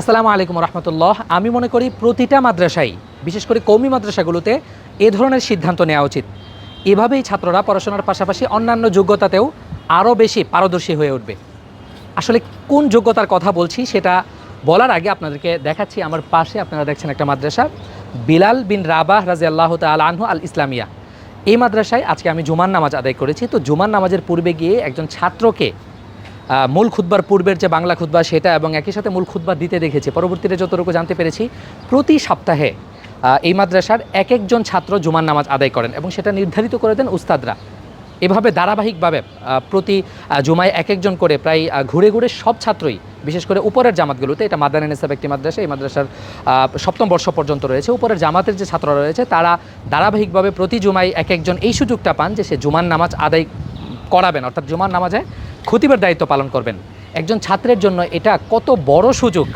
আসসালামু আলাইকুম রহমতুল্লাহ। আমি মনে করি প্রতিটা মাদ্রাসায় বিশেষ করে কৌমি মাদ্রাসাগুলোতে এ ধরনের সিদ্ধান্ত নেওয়া উচিত। এভাবেই ছাত্ররা পড়াশোনার পাশাপাশি অন্যান্য যোগ্যতাতেও আরও বেশি পারদর্শী হয়ে উঠবে। আসলে কোন যোগ্যতার কথা বলছি সেটা বলার আগে আপনাদেরকে দেখাচ্ছি। আমার পাশে আপনারা দেখছেন একটা মাদ্রাসা, বিলাল বিন রাবাহ রাজি আল্লাহ তাল আনহু আল ইসলামিয়া এই মাদ্রাসায় আজকে আমি জুমার নামাজ আদায় করেছি। তো জুমার নামাজের পূর্বে গিয়ে একজন ছাত্রকে মূল খুতবার পূর্বের যে বাংলা খুতবা সেটা এবং একই সাথে মূল খুতবা দিতে দেখেছি। পরবর্তীতে যতটুকু জানতে পেরেছি, প্রতি সপ্তাহে এই মাদ্রাসার এক একজন ছাত্র জুমার নামাজ আদায় করেন এবং সেটা নির্ধারিত করে দেন উস্তাদরা। এভাবে ধারাবাহিকভাবে প্রতি জুমায় এক একজন করে প্রায় ঘুরে ঘুরে সব ছাত্রই, বিশেষ করে উপরের জামাতগুলোতে, এটা মাদানী নেসাব একটি মাদ্রাসা, এই মাদ্রাসার সপ্তম বর্ষ পর্যন্ত রয়েছে। উপরের জামাতের যে ছাত্ররা রয়েছে, তারা ধারাবাহিকভাবে প্রতি জুমায় এক একজন এই সুযোগটা পান যে সে জুমার নামাজ আদায় করাবেন, অর্থাৎ জুমার নামাজে খতিবের দায়িত্ব পালন করবেন। একজন ছাত্রের জন্য এটা কত বড় সুযোগ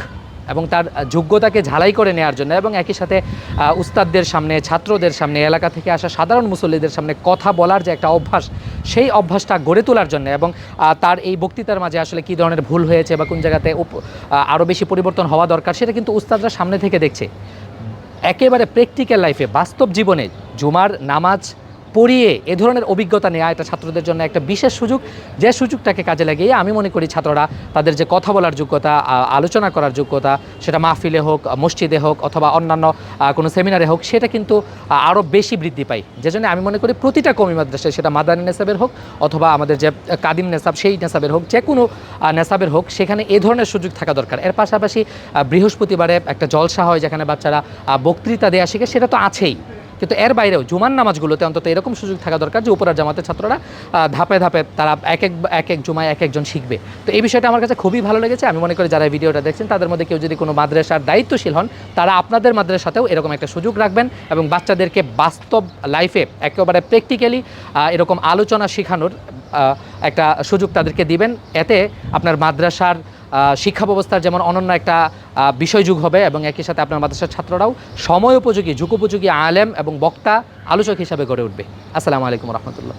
এবং তার যোগ্যতাকে ঝালাই করে নেওয়ার জন্য এবং একই সাথে উস্তাদদের সামনে, ছাত্রদের সামনে, এলাকা থেকে আসা সাধারণ মুসল্লিদের সামনে কথা বলার যে একটা অভ্যাস, সেই অভ্যাসটা গড়ে তোলার জন্য এবং তার এই বক্তৃতার মাঝে আসলে কী ধরনের ভুল হয়েছে বা কোন জায়গাতে আরও বেশি পরিবর্তন হওয়া দরকার, সেটা কিন্তু উস্তাদরা সামনে থেকে দেখছে। একেবারে প্র্যাকটিক্যাল লাইফে বাস্তব জীবনে জুমার নামাজ পড়িয়ে এ ধরনের অভিজ্ঞতা নেওয়া এটা ছাত্রদের জন্য একটা বিশেষ সুযোগ, যে সুযোগটাকে কাজে লাগিয়ে আমি মনে করি ছাত্ররা তাদের যে কথা বলার যোগ্যতা আলোচনা করার যোগ্যতা, সেটা মাহফিলে হোক, মসজিদে হোক, অথবা অন্যান্য কোনো সেমিনারে হোক, সেটা কিন্তু আরও বেশি বৃদ্ধি পায়। যে জন্য আমি মনে করি প্রতিটা কমি মাদ্রাসায় সেটা মাদানী নেসাবের হোক, অথবা আমাদের যে কাদিম নেসাব, সেই নেসাবের হোক, যে কোনো নেসাবের হোক, সেখানে এ ধরনের সুযোগ থাকা দরকার। এর পাশাপাশি বৃহস্পতিবারে একটা জলসা হয়, যেখানে বাচ্চারা বক্তৃতা দেওয়া শিখে, সেটা তো আছেই। কিন্তু এর বাইরেও জুমার নামাজগুলোতে অন্তত এরকম সুযোগ থাকা দরকার যে উপরার জামাতের ছাত্ররা ধাপে ধাপে তারা এক এক এক এক জুমায় এক একজন শিখবে। তো এই বিষয়টা আমার কাছে খুবই ভালো লেগেছে। আমি মনে করি যারা ভিডিওটা দেখছেন, তাদের মধ্যে কেউ যদি কোনো মাদ্রাসার দায়িত্বশীল হন, তারা আপনাদের মাদ্রাসাতেও এরকম একটা সুযোগ রাখবেন এবং বাচ্চাদেরকে বাস্তব লাইফে একেবারে প্র্যাকটিক্যালি এরকম আলোচনা শেখানোর একটা সুযোগ তাদেরকে দিবেন। এতে আপনার মাদ্রাসার শিক্ষা ব্যবস্থার যেমন অনন্য একটা বিষয় বিষয়যুগ হবে এবং একই সাথে আপনার মাদ্রাসার ছাত্ররাও সময় উপযোগী, যুগোপযোগী আলেম এবং বক্তা, আলোচক হিসাবে গড়ে উঠবে। আসসালামু আলাইকুম রহমতুল্লাহ।